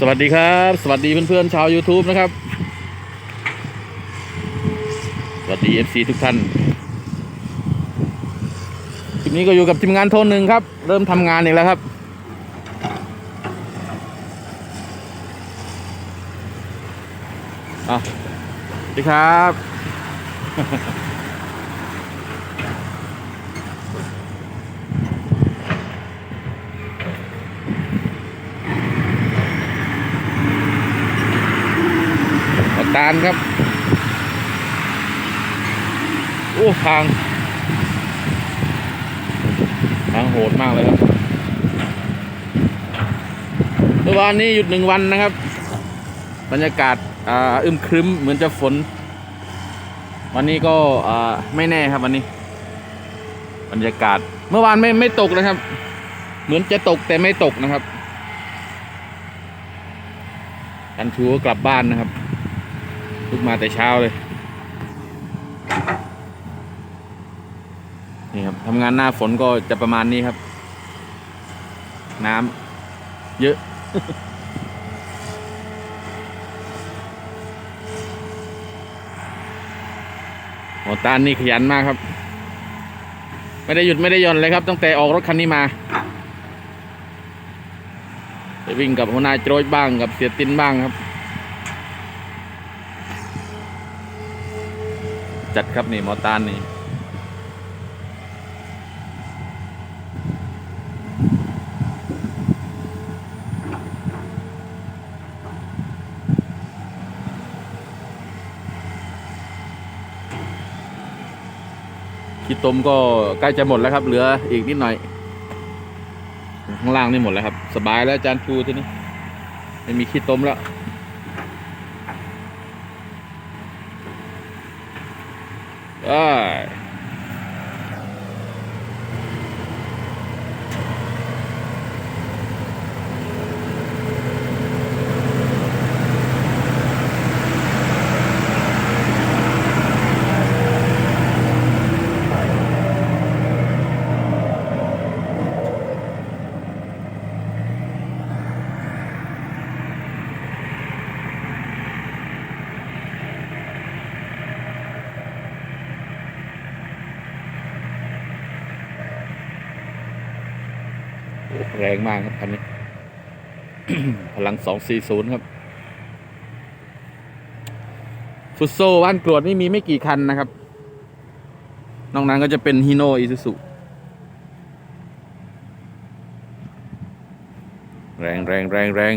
สวัสดีครับ สวัสดีเพื่อนๆชาว YouTube นะครับ สวัสดี FC ทุกท่านคลิปนี้ก็อยู่กับทีมงานโทนหนึ่งครับ เริ่มทำงานอีกแล้วครับอะสวัสดีครับ ตานครับ โอ้ทางทางโหดมากเลยครับเมื่อวานนี้หยุดหนึ่งวันนะครับ บรรยากาศอ่าอึมครึมเหมือนจะฝน วันนี้ก็อ่าไม่แน่ครับวันนี้ บรรยากาศเมื่อวานไม่ไม่ตกนะครับ เหมือนจะตกแต่ไม่ตกนะครับ กันชูก็กลับบ้านนะครับ ลุกมาแต่เช้าเลย นี่ครับทำงานหน้าฝนก็จะประมาณนี้ครับ น้ำเยอะ หมอตานนี่ขยันมากครับ ไม่ได้หยุดไม่ได้ย่อนเลยครับ ตั้งแต่ออกรถคันนี้มาไปวิ่งกับหัวหน้าโจยบ้างกับเสียตินบ้างครับ จัดครับนี่หมอตานนี่ขี้ตมก็ใกล้จะหมดแล้วครับ เหลืออีกนิดหน่อย ข้างล่างนี่หมดแล้วครับ สบายแล้วอาจานชูที่นี้ไม่มีขี้ตมแล้ว ได้ รงมากครับคันนี้ พลังสองสี่ศูนย์ครับ ฟุตโซบ้านกรวดนี่มีไม่กี่คันนะครับ นอกนั้นก็จะเป็นฮิโนอิซูสุแรงแรงแรงแรง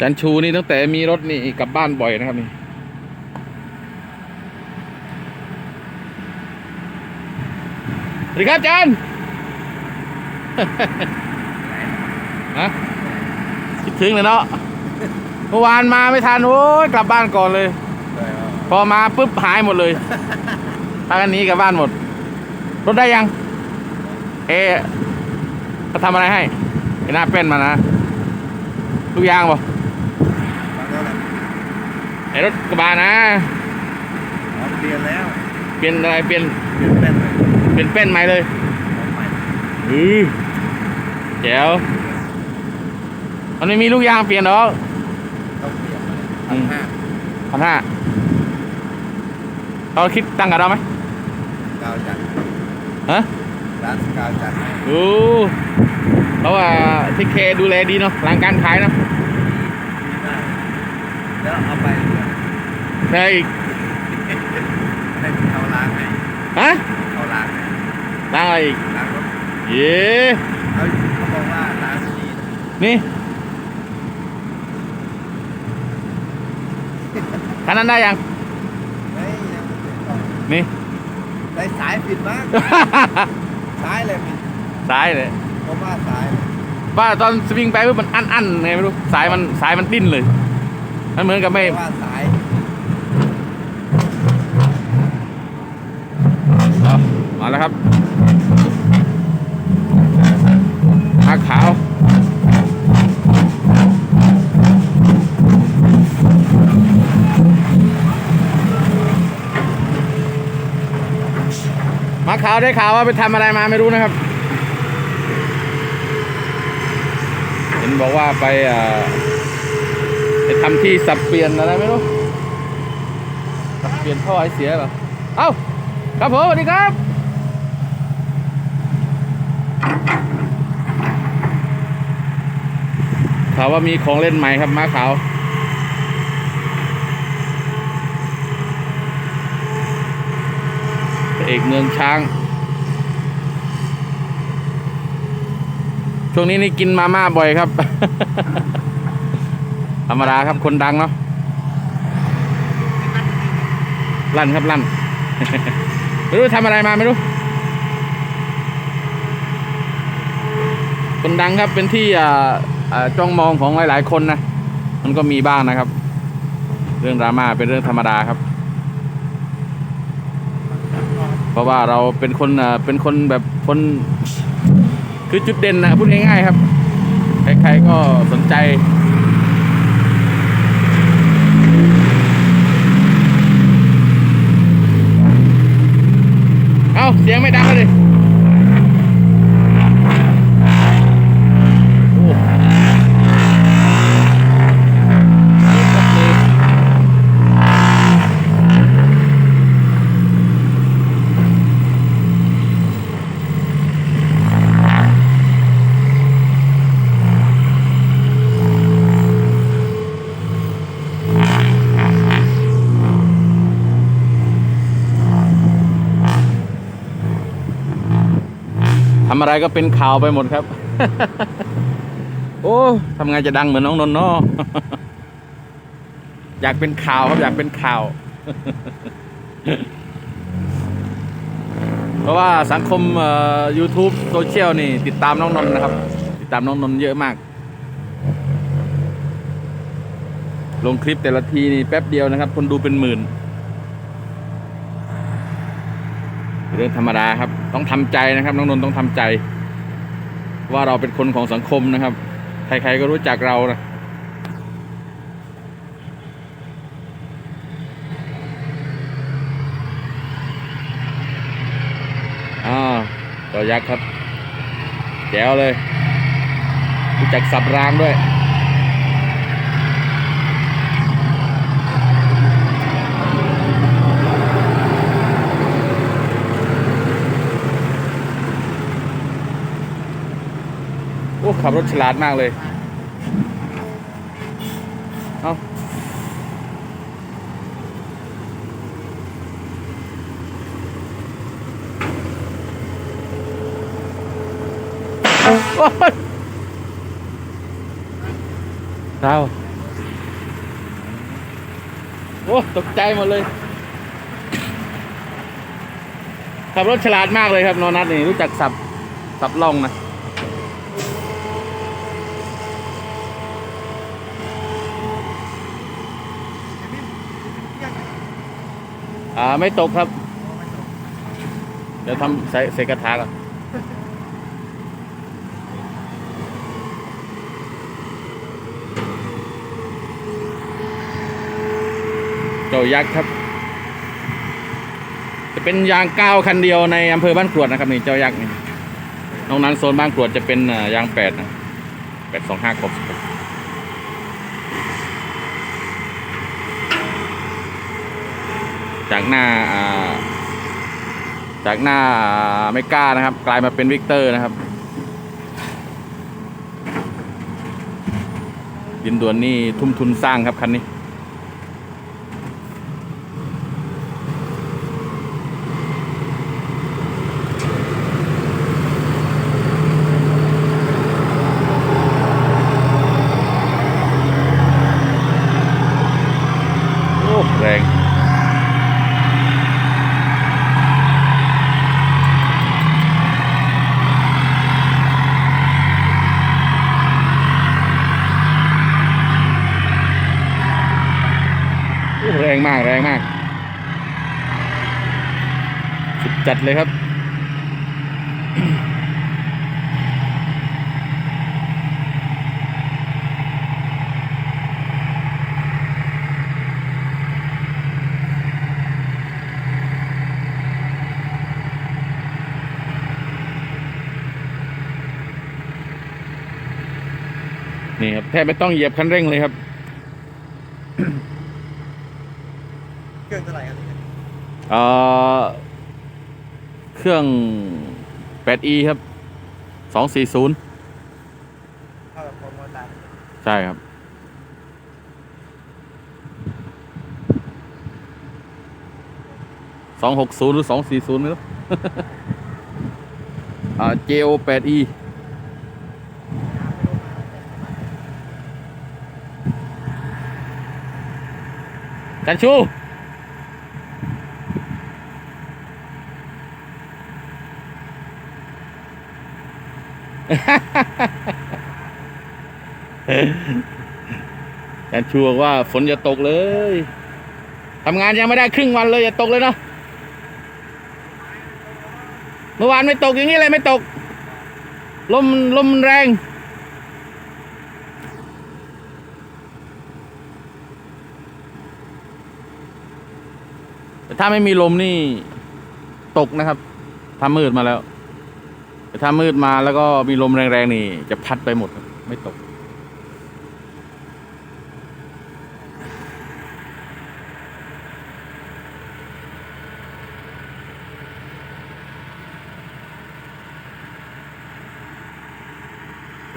จันชูนี่ตั้งแต่มีรถนี่กลับบ้านบ่อยนะครับนี่สวัสดีครับอาจารย์ฮะคิดถึงเลยเนาะเมื่อวานมาไม่ทันโอ้ยกลับบ้านก่อนเลย พอมาปุ๊บหายหมดเลยพากันหนี้กลับบ้านหมด รถได้ยัง เอะเขาทำอะไรให้ไอ้หน้าเป็นมานะ ลูกยางบ่ ไอ้รถกระบะนะเปลี่ยนแล้ว เปลี่ยนอะไรเปลี่ยนเปลี่ยนเป็นเลยเปลี่ยนเป็นใหม่เลยของใหม่อือแจ๋วมันไม่มีลูกยางเปลี่ยนหรอกต้องเปลี่ยนเลยอืพันมห้าพันห้าเราคิดตังค์กับเราไหมกาวจัดฮะร้านกาวจัดให้โอ้เพราะว่าทิเคดูแลดีเนาะหลังการขายเนาะดีมากแล้วเอาไป เดี๋ยวได้อีกให้เขาล้างให้ฮะเขาล้างให้ล้างอะไรอีกล้างรถเย้เขาเขาบอกว่าล้างดีนี่คันนั้นได้ยังเฮ้ยยังไม่ถึงหรอกนี่ ได้สายผิดมากสายเลยผิดสายเลยเพราะว่าสายเลยว่าตอนสวิงไปปุ๊บมันอันอันๆไงไม่รู้สายมันสายมันดิ้นเลย มันเหมือนกับไม่เพราะว่าสาย เอาละครับอาขาวมาขาวได้ข่าวว่าไปทำอะไรมาไม่รู้นะครับ เห็นบอกว่าไปไปทำที่สับเปลี่ยนอะไรไม่รู้ สับเปลี่ยนท่อไอเสียเหรอ เอ้า ครับผมสวัสดีครับ ขาวว่ามีของเล่นใหม่ครับม้าขาวเอกเมืองช้าง ช่วงนี้นี่กินมาม่าบ่อยครับ ธรรมดาครับคนดังเนาะลั่นครับลั่น ไม่รู้ทำอะไรมาไม่รู้ คนดังครับเป็นที่อ่า จ้องมองของหลาย ๆ คนนะ มันก็มีบ้างนะครับ เรื่องดราม่าเป็นเรื่องธรรมดาครับ เพราะว่าเราเป็นคนเป็นคนแบบคนคือจุดเด่นนะพูดง่าย ๆ ครับ ใคร ๆ ก็สนใจเอาเสียงไม่ดังเลยโอ้ทำอะไรก็เป็นข่าวไปหมดครับ โอ้ทำไงจะดังเหมือนน้องนนท์เนาะอยากเป็นข่าวครับอยากเป็นข่าว เพราะว่าสังคมเอ่อ YouTube โซเชียลนี่ ติดตามน้องนนท์นะครับ ติดตามน้องนนท์เยอะมาก ลงคลิปแต่ละทีนี่แป๊บเดียวนะครับ คนดูเป็นหมื่น เรื่องธรรมดาครับ ต้องทำใจนะครับ น้องนนท์ต้องทำใจ ว่าเราเป็นคนของสังคมนะครับ ใครๆก็รู้จักเรานะอ่าตัวยักษ์ครับแจ๋วเลยรู้จักสับรางด้วย อ้ขับรถฉลาดมากเลย เอาโอ้ยเราโอ้ตกใจหมดเลย ขับรถฉลาดมากเลยครับโนนัทนี่รู้จักสับสับล่องนะาไม่ตกครับ เดี๋ยวทำใส่ใส่กระถาก่อนเจ้ายักษ์ครับ จะเป็นยางก้าวคันเดียวในอำเภอบ้านกรวดนะครับนี่เจ้ายักษ์นี่นอกนั้นโซนบ้านกรวดจะเป็นยางแปดนะแปดสองห้าครบ จากหน้าจากหน้าไม่กล้านะครับ กลายมาเป็นวิกเตอร์นะครับดินด่วนนี่ทุ่มทุนสร้างครับคันนี้ ดเลยครับ นี่ครับ แทบไม่ต้องเหยียบคันเร่งเลยครับ เครื่องเท่าไหร่ครับอ่า รื่อง 8e ครับ 240เท่ากับของมตอร์ไซค์ใช่ครับ260หรือ240ไม่รู้อ่า JO 8e จันชู จันชูบอกว่าฝนจะตกเลยทำงานยังไม่ได้ครึ่งวันเลยอย่าตกเลยเนาะเมื่อวานไม่ตกอย่างนี้เลยไม่ตก ลมลมแรง แต่ถ้าไม่มีลมนี่ ตกนะครับถ้ามืดมาแล้ว แต่ถ้ามืดมาแล้วก็มีลมแรงๆนี่ จะพัดไปหมดไม่ตก โ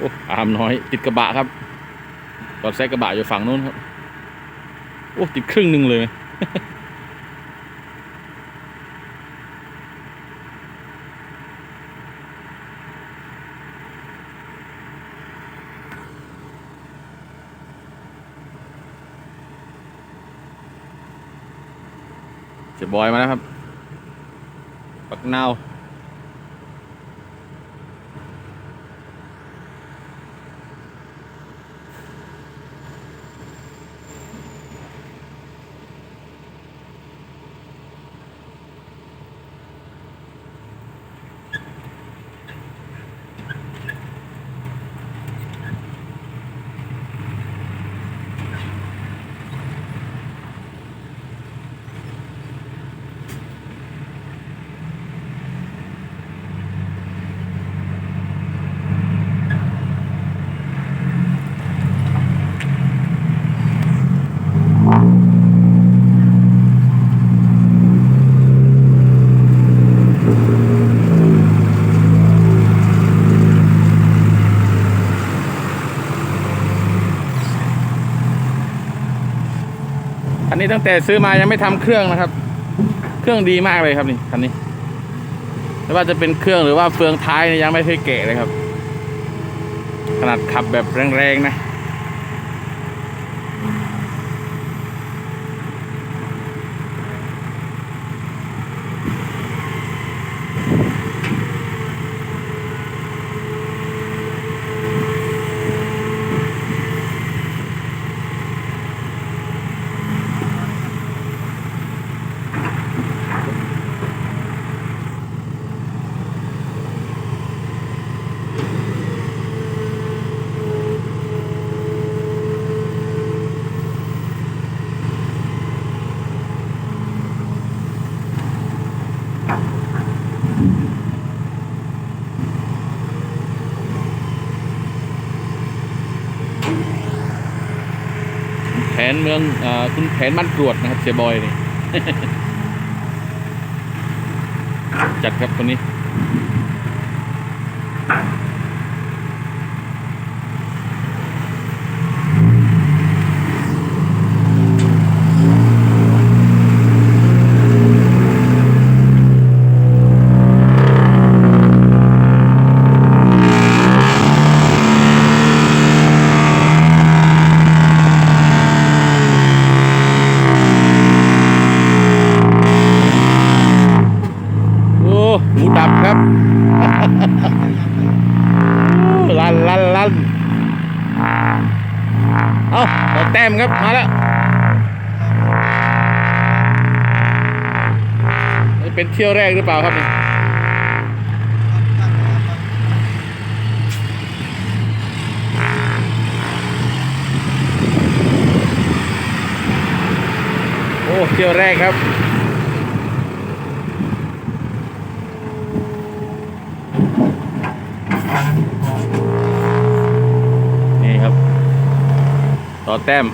อ้อามน้อย ติดกระบะครับจอดแซกกระบะอยู่ฝั่งนู้นครับ โอ้ ติดครึ่งหนึ่งเลย บอยมาแล้วครับปักนาว นี่ตั้งแต่ซื้อมายังไม่ทำเครื่องนะครับ เครื่องดีมากเลยครับนี่คันนี้ไม่ว่าจะเป็นเครื่องหรือว่าเฟืองท้ายยยังไม่เคยแกะเลยครับ ขนาดขับแบบแรงๆนะ นเมืองอคุณแผนบ้านกรวดนะครับเสียบอยนี่ จัดครับคนนี้ เที่ยวแรกหรือเปล่าครับนี่โอ้เที่ยวแรกครับนี่ครับ ต่อแต้ม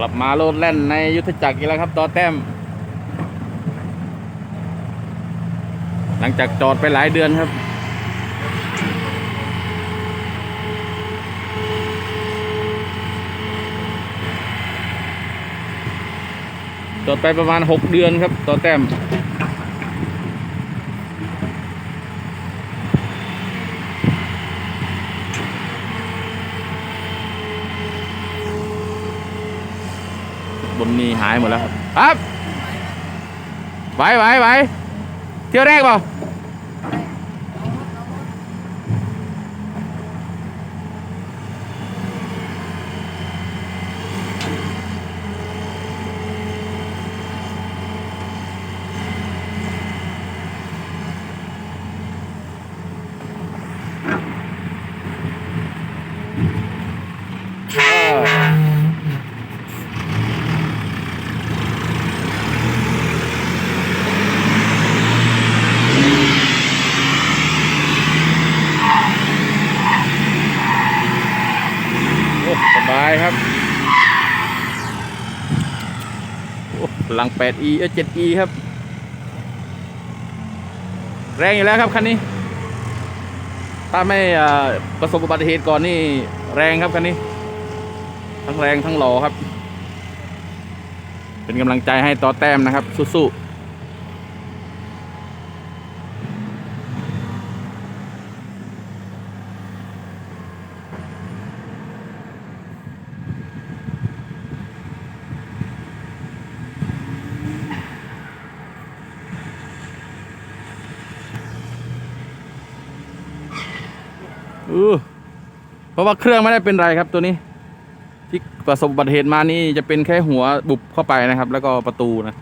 กลับมาโลดแล่นในยุทธจักรอีกแล้วครับต่อแต้ม หลังจากจอดไปหลายเดือนครับจอดไปประมาณ 6 เดือนครับต่อแต้ม หายหมดแล้วครับครับไหวไหวไหวเที่ยวแรกเปล่า บายครับโอ้พลัง 8e เอ 7e ครับ แรงอยู่แล้วครับคันนี้ ถ้าไม่ประสบอุบัติเหตุก่อนนี่แรงครับคันนี้ ทั้งแรงทั้งหล่อครับ เป็นกำลังใจให้ต่อแต้มนะครับสู้ๆ เพราะว่าเครื่องไม่ได้เป็นไรครับตัวนี้ ที่ประสบอุบัติเหตุมานี่จะเป็นแค่หัวบุบเข้าไปนะครับ แล้วก็ประตูนะ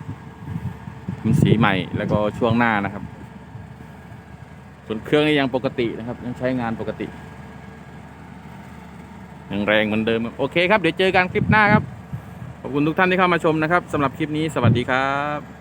ทำสีใหม่แล้วก็ช่วงหน้านะครับ ส่วนเครื่องนี่ยังปกตินะครับ ยังใช้งานปกติยังแรงเหมือนเดิมโอเคครับเดี๋ยวเจอกันคลิปหน้าครับขอบคุณทุกท่านที่เข้ามาชมนะครับสำหรับคลิปนี้สวัสดีครับ